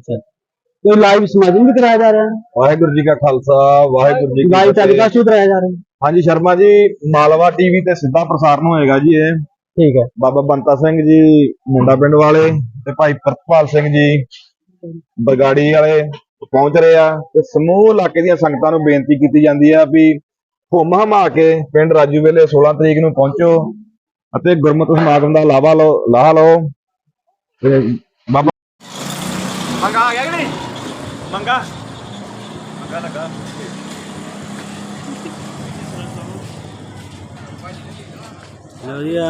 ਕੋਈ ਲਾਈਵ ਸਮਾਗਮ ਵੀ ਕਰਾਇਆ ਜਾ ਰਿਹਾ? ਹੈ ਵਾਹਿਗੁਰੂ ਜੀ ਕਾ ਖਾਲਸਾ ਵਾਹਿਗੁਰੂ ਜੀ ਕੀ ਲਾਈਵ ਫਤਿਹ। ਟੈਲੀਕਾਸਟ ਵੀ ਕਰਾਇਆ ਜਾ ਰਿਹਾ। ਹੈ ਹਾਂਜੀ ਸ਼ਰਮਾ ਜੀ ਮਾਲਵਾ ਟੀਵੀ ਤੇ ਸਿੱਧਾ ਪ੍ਰਸਾਰਣ ਹੋਏਗਾ ਜੀ ਇਹ। ਠੀਕ ਹੈ। ਬਾਬਾ ਬੰਤਾ ਸਿੰਘ ਜੀ ਮੁੰਡਾ ਪਿੰਡ ਵਾਲੇ ਤੇ ਭਾਈ ਪ੍ਰਤਪਾਲ ਸਿੰਘ ਜੀ ਬਰਗਾੜੀ ਵਾਲੇ ਪਹੁੰਚ ਰਹੇ ਆ ਤੇ ਸਮੂਹ ਇਲਾਕੇ ਦੀਆਂ ਸੰਗਤਾਂ ਨੂੰ ਬੇਨਤੀ ਕੀਤੀ ਜਾਂਦੀ ਆ ਵੀ ਹੁਮ ਹਮਾ ਕੇ ਪਿੰਡ ਰਾਜੂ ਵੇਲੇ 16 ਤਰੀਕ ਨੂੰ ਪਹੁੰਚੋ ਅਤੇ ਗੁਰਮਤਿ ਸਮਾਗਮ ਦਾ ਲਾਵਾ ਲਓ ਲਾਹਾ ਲਓ ਤੇ ਮੰਗਾ ਆ ਗਿਆ ਕਿ ਨਹੀਂ? ਮੰਗਾ। ਮੰਗਾ ਲੱਗਾ। ਲਓ ਜੀ ਆ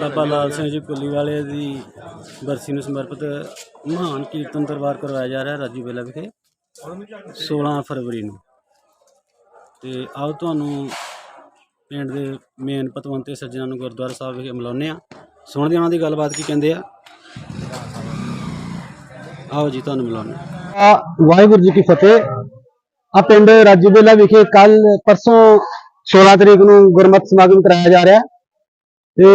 ਬਾਬਾ ਲਾਲ ਸਿੰਘ ਜੀ ਕੁੱਲੀ ਵਾਲੇ ਦੀ ਬਰਸੀ ਨੂੰ ਸਮਰਪਿਤ ਮਹਾਨ ਕੀਰਤਨ ਦਰਬਾਰ ਕਰਵਾਇਆ ਜਾ ਰਿਹਾ ਰਾਜੂ ਵੇਲਾ ਵਿਖੇ 16 ਫਰਵਰੀ ਨੂੰ। ਤੇ ਆਓ ਤੁਹਾਨੂੰ ਪਿੰਡ ਦੇ ਮੇਨ ਪਤਵੰਤੇ ਸੱਜਣਾਂ ਨੂੰ ਗੁਰਦੁਆਰਾ ਸਾਹਿਬ ਵਿਖੇ ਮਿਲਾਉਂਦੇ ਆ ਸੁਣਦੇ ਹਾਂ ਉਹਨਾਂ ਦੀ ਗੱਲਬਾਤ ਕੀ ਕਹਿੰਦੇ ਆ। ਆਓ ਜੀ ਤੁਹਾਨੂੰ ਮਿਲਾਉਂਦੇ। ਆ ਵਾਹਿਗੁਰੂ ਜੀ ਕੀ ਫਤਿਹ। ਆ ਪਿੰਡ ਰਾਜੂਬੇਲਾ ਵਿਖੇ ਕੱਲ ਪਰਸੋਂ 16 ਤਰੀਕ ਨੂੰ ਗੁਰਮਤਿ ਸਮਾਗਮ ਕਰਾਇਆ ਜਾ ਰਿਹਾ। ਹੈ ਤੇ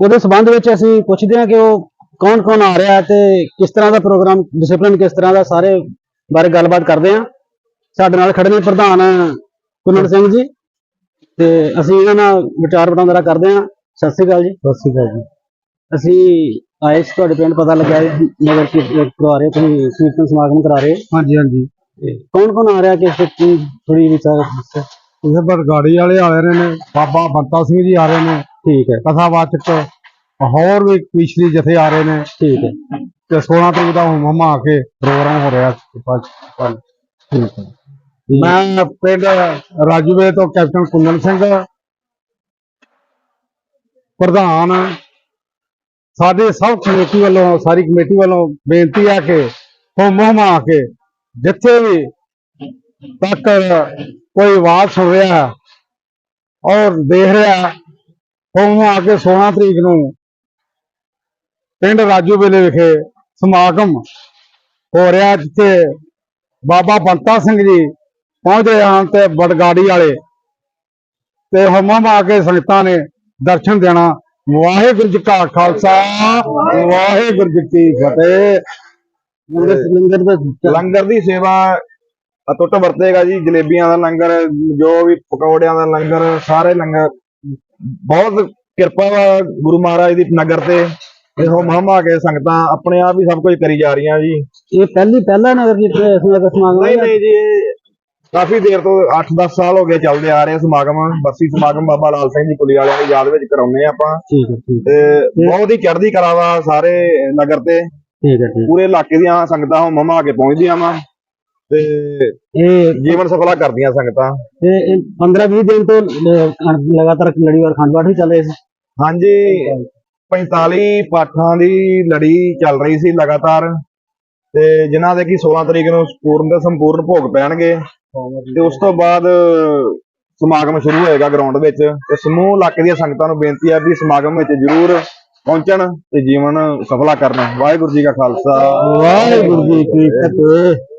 ਉਹਦੇ ਸਬੰਧ ਵਿੱਚ ਅਸੀਂ ਪੁੱਛਦੇ ਹਾਂ ਕਿ ਉਹ ਕੌਣ ਕੌਣ ਆ ਰਿਹਾ ਹੈ ਤੇ ਕਿਸ ਤਰ੍ਹਾਂ ਦਾ ਪ੍ਰੋਗਰਾਮ ਡਿਸਪਲਿਨ ਕਿਸ ਤਰ੍ਹਾਂ ਦਾ ਸਾਰੇ ਬਾਰੇ ਗੱਲਬਾਤ ਕਰਦੇ ਹਾਂ। ਸਾਡੇ ਨਾਲ ਖੜੇ ਨੇ ਪ੍ਰਧਾਨ ਕੁਨਨ ਸਿੰਘ ਜੀ ਤੇ ਅਸੀਂ ਇਹਨਾਂ ਨਾਲ ਵਿਚਾਰ ਵਟਾਂਦਰਾ ਕਰਦੇ ਹਾਂ। ਸਤਿ ਸ੍ਰੀ ਅਕਾਲ ਜੀ। ਸਤਿ ਸ੍ਰੀ ਅਕਾਲ ਜੀ। ਅਸੀਂ ਆਏ ਸੀ ਤੁਹਾਡੇ ਪਿੰਡ ਪਤਾ ਲੱਗਿਆ ਹੈ ਨਗਰ ਕੀਰਤਨ ਕਰਵਾ ਰਹੇ ਤੁਸੀਂ ਕੀਰਤਨ ਸਮਾਗਮ ਕਰਾ ਰਹੇ ਹਾਂਜੀ ਹਾਂਜੀ। ਕੌਣ ਕੌਣ ਆ ਰਿਹਾ ਕਿਸ ਕੀ ਥੋੜੀ ਵਿਚਾਰ ਦੱਸੋ। ਇਹ ਬਰਗਾੜੀ ਵਾਲੇ ਆ ਰਹੇ ਨੇ ਬਾਬਾ ਬੰਤਾ ਸਿੰਘ ਜੀ ਆ ਰਹੇ ਨੇ ਠੀਕ ਹੈ। ਕਥਾਵਾਚਕ ਹੋਰ ਵੀ ਪਿਛਲੀ ਜਥੇ ਆ ਰਹੇ ਨੇ। ਠੀਕ ਹੈ। ਤੇ 16 ਤਰੀਕ ਦਾ ਹੁਮ ਹਮਾ ਕੇ ਪ੍ਰੋਗਰਾਮ ਹੋ ਰਿਹਾ ਕੱਲ ਠੀਕ ਹੈ। ਮੈਂ ਪਿੰਡ ਰਾਜੂਵੇ ਤੋਂ ਕੈਪਟਨ ਕੁੰਦਨ ਸਿੰਘ ਪ੍ਰਧਾਨ ਸਾਡੇ ਸਭ ਕਮੇਟੀ ਵੱਲੋਂ ਸਾਰੀ ਕਮੇਟੀ ਵੱਲੋਂ ਬੇਨਤੀ ਹੈ ਕਿ ਹੁਮ ਹਮਾ ਕੇ ਜਿੱਥੇ ਵੀ ਤੱਕ ਕੋਈ ਆਵਾਜ਼ ਸੁਣ ਰਿਹਾ ਹੈ ਔਰ ਦੇਖ ਰਿਹਾ ਹੈ, ਹੁਮ ਕੇ 16 ਤਰੀਕ ਨੂੰ ਪਿੰਡ ਰਾਜੂ ਵੇਲੇ ਵਿਖੇ ਸਮਾਗਮ ਹੋ ਰਿਹਾ ਜਿੱਥੇ ਬਾਬਾ ਬੰਤਾ ਸਿੰਘ ਜੀ ਪਹੁੰਚ ਰਹੇ ਹਨ ਤੇ ਬੜਗਾੜੀ ਵਾਲੇ ਤੇ ਹੁਮਾ ਮਾ ਕੇ ਸੰਗਤਾਂ ਨੇ ਦਰਸ਼ਨ ਦੇਣਾ ਵਾਹਿਗੁਰੂ ਜੀ ਕਾ ਖਾਲਸਾ ਵਾਹਿਗੁਰੂ ਜੀ ਕੀ ਫਤਿਹ। ਲੰਗਰ ਦਾ ਲੰਗਰ ਦੀ ਸੇਵਾ ਅਟੁੱਟ ਵਰਤੇਗਾ ਜੀ ਜਲੇਬੀਆਂ ਦਾ ਲੰਗਰ ਜੋ ਵੀ ਪਕੌੜਿਆਂ ਦਾ ਲੰਗਰ ਸਾਰੇ ਲੰਗਰ। ਬਹੁਤ ਕਿਰਪਾ ਵਾ ਗੁਰੂ ਮਹਾਰਾਜ ਦੀ ਨਗਰ ਤੇ। ਤੇ ਹੁਮ ਹਮਾ ਕੇ ਸੰਗਤਾਂ ਆਪਣੇ ਆਪ ਹੀ ਸਭ ਕੁਝ ਕਰੀ ਜਾ ਰਹੀਆਂ ਜੀ। ਇਹ ਪਹਿਲੀ ਪਹਿਲਾ ਨਗਰ ਨਗਰ ਸਮਾਗਮ ਨਹੀਂ ਨਹੀਂ ਜੀ ਇਹ ਕਾਫੀ ਦੇਰ ਤੋਂ 8-10 ਸਾਲ ਹੋ ਗਏ ਚੱਲਦੇ ਆ ਰਹੇ ਸਮਾਗਮ ਬਰਸੀ ਸਮਾਗਮ ਬਾਬਾ ਲਾਲ ਸਿੰਘ ਜੀ ਕੁਲੀ ਵਾਲਿਆਂ ਦੀ ਯਾਦ ਵਿੱਚ ਕਰਾਉਂਦੇ ਆ ਆਪਾਂ। ਠੀਕ ਹੈ ਠੀਕ ਤੇ ਬਹੁਤ ਹੀ ਚੜ੍ਹਦੀ ਕਲਾ ਵਾ ਸਾਰੇ ਨਗਰ ਤੇ। ਠੀਕ ਹੈ ਠੀਕ ਪੂਰੇ ਇਲਾਕੇ ਦੀਆਂ ਸੰਗਤਾਂ ਹੁਮ ਹਮਾ ਕੇ ਪਹੁੰਚਦੀਆਂ ਵਾ। ਤੇ ਇਹ ਜੀਵਨ ਸਫਲਾ ਕਰਦੀਆਂ ਸੰਗਤਾਂ। ਇਹ 15 20 ਦਿਨ ਤੋਂ ਲਗਾਤਾਰ ਲੜੀਵਾਰ ਖੰਡ ਪਾਠ ਵੀ ਚੱਲ ਰਹੇ ਸੀ। ਹਾਂਜੀ 45 ਪਾਠਾਂ ਦੀ ਲੜੀ ਚੱਲ ਰਹੀ ਸੀ ਲਗਾਤਾਰ। ਤੇ ਜਿਨ੍ਹਾਂ ਦੇ ਕੀ 16 ਤਰੀਕ ਨੂੰ ਪੂਰਨ ਤੇ ਸੰਪੂਰਨ ਭੋਗ ਪੈਣਗੇ। ਤੇ ਉਸ ਤੋਂ ਬਾਅਦ ਸਮਾਗਮ ਸ਼ੁਰੂ ਹੋਏਗਾ ਗਰਾਊਂਡ ਵਿੱਚ ਤੇ ਸਮੂਹ ਇਲਾਕੇ ਦੀਆਂ ਸੰਗਤਾਂ ਨੂੰ ਬੇਨਤੀ ਹੈ ਵੀ ਸਮਾਗਮ ਵਿੱਚ ਜ਼ਰੂਰ ਪਹੁੰਚਣ ਤੇ ਜੀਵਨ ਸਫਲਾ ਕਰਨ। ਵਾਹਿਗੁਰੂ ਜੀ ਕਾ ਖਾਲਸਾ। ਵਾਹਿਗੁਰੂ ਜੀ ਕੀ ਫਤਿਹ।